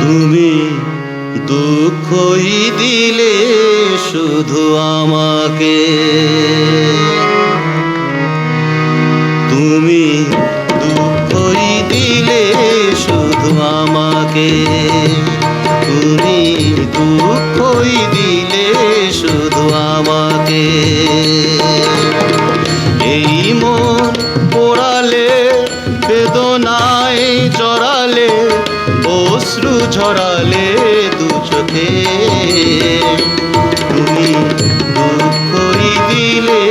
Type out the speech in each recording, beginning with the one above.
তুমি দুঃখই দিলে শুধু আমাকে। তুমি দুঃখই দিলে শুধু আমাকে। তুমি দুঃখই দিলে শুধু আমাকে। ঝরালে দু চোখে। তুমি দুঃখই দিলে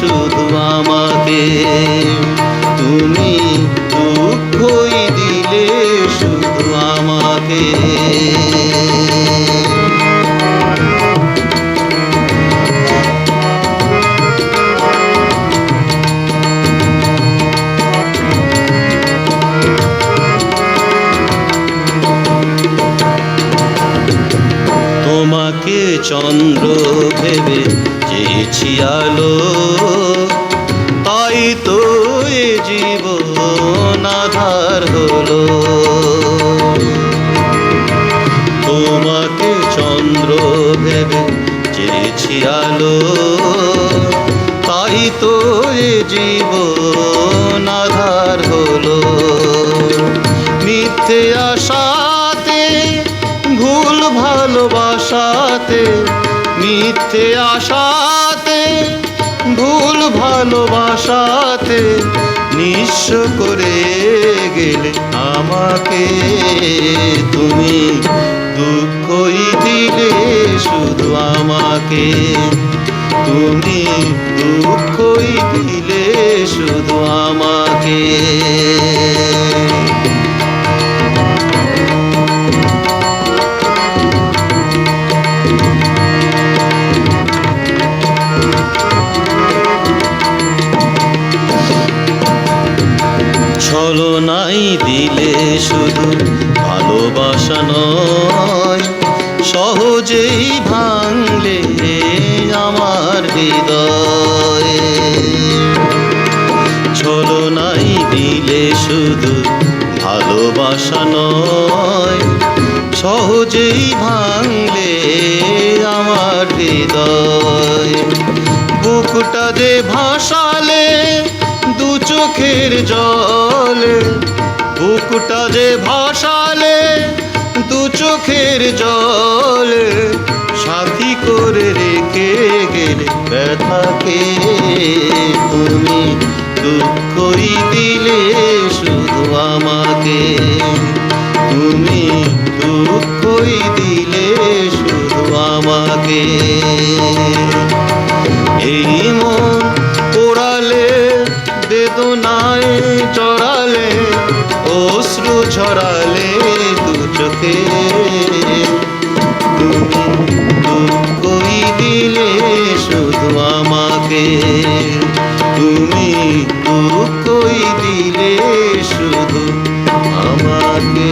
শুধু আমাকে। তুমি চন্দ্র ভেবে চেয়েছি আলো। তাই তো এ জীবন আধার হলো। তোমাকে চন্দ্র ভেবে চেয়েছি আলো। তাই তো এ জীবন ভালোবাসাতে, মিথ্যে আশাতে, ভুল ভালোবাসাতে নিঃস্ব করে গেলে আমাকে তুমি দুঃখই দিলে, শুধু আমাকে তুমি দুঃখই দিলে, শুধু আমাকে। শুধু ভালোবাসা নয়, সহজেই ভাঙলে আমার হৃদয়। ছলনাই দিলে শুধু ভালোবাসা নয়, সহজেই ভাঙলে আমার হৃদয়। বুকটা যে ভাসালে দু চোখের জলে বুকটা যে ভাসালে দু চোখের জলে, সাথী করে রেখে গেলে ব্যথাকে তুমি দুঃখই দিলে শুধু আমাকে। তুমি দুঃখই দিলে শুধু আমাকে। এই মন পোড়ালে, বেদনায় চড়ালে ঝরালে দু চোখে। তুমি কই দিলে শুধু আমাকে। তুমি কই দিলে শুধু আমাকে।